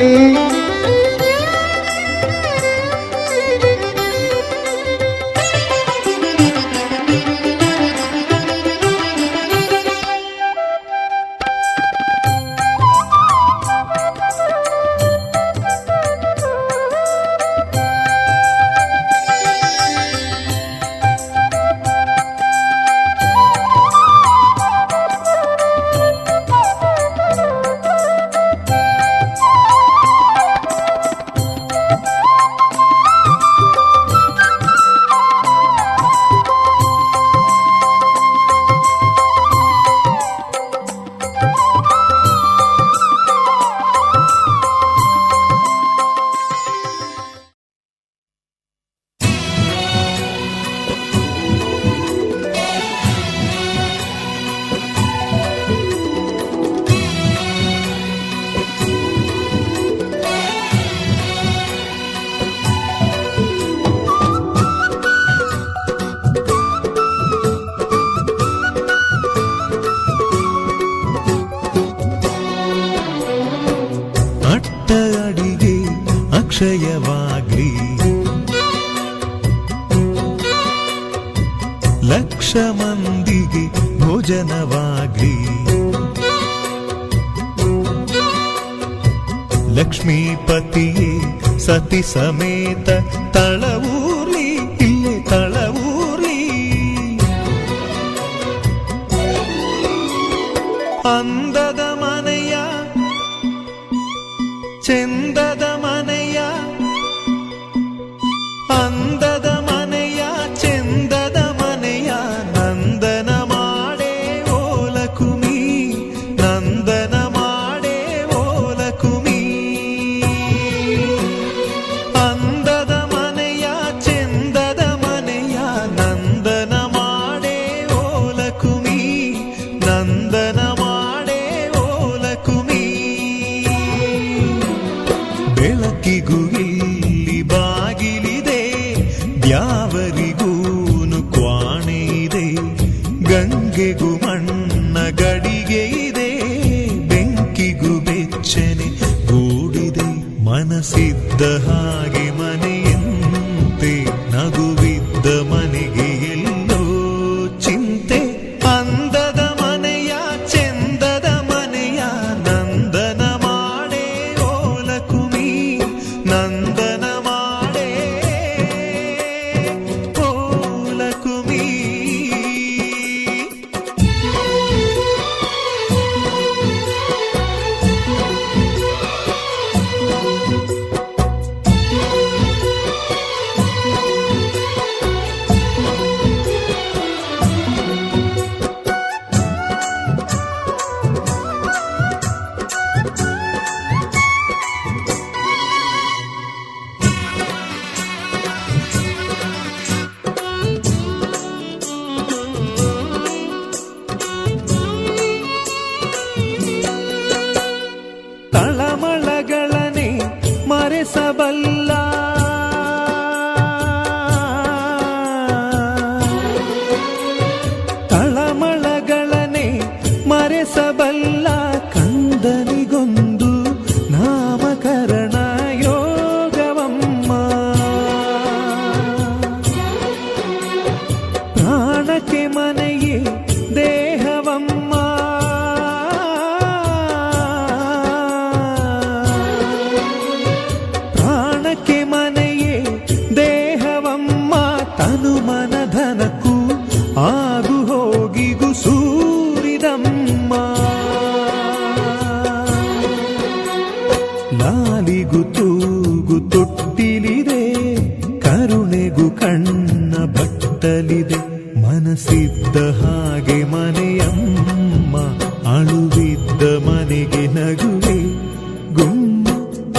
Música ಅಕ್ಷಯವಾಗ್ಲಿ lakh ಮಂದಿಗೆ ಭೋಜನವಾಗ್ಲಿ ಲಕ್ಷ್ಮೀಪತಿಯೇ ಸತಿ ಸಮೇತ ತಳವೂರ್ಲಿ ಇದೆ ಗಂಗೆಗೂ ಮಣ್ಣ ಗಡಿಗೆ ಇದೆ. ಬೆಂಕಿಗೂ ಬೆಚ್ಚನೆ ಕೂಡಿದೆ ಮನಸ್ಸಿದ್ದ ಹಾಗೆ. ಮನೆಯೇ ದೇಹವಮ್ಮ. ಪ್ರಾಣಕ್ಕೆ ಮನೆಯೇ ದೇಹವಮ್ಮ. ತನು ಮನಧನಕ್ಕೂ ಆಗು ಹೋಗಿಗೂ ಸೂರಿದಮ್ಮ. ಲಾಲಿಗು ತೂಗು ತೊಟ್ಟಿಲಿದೆ, ಕರುಣೆಗು ಕಣ್ಣ ಬಟ್ಟಲಿದೆ ಮನಸ್ಸಿದ್ದ ಹಾಗೆ ಮನೆಯಮ್ಮ ಅಳುವಿದ್ದ ಮನೆಗೆ ನಗುವೆ. ಗುಮ್ಮ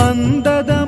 ಅಂದದ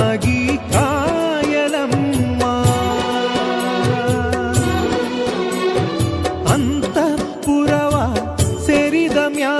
కాగి కాయలమ్మా. అంతఃపురవ సెరిదమ్యా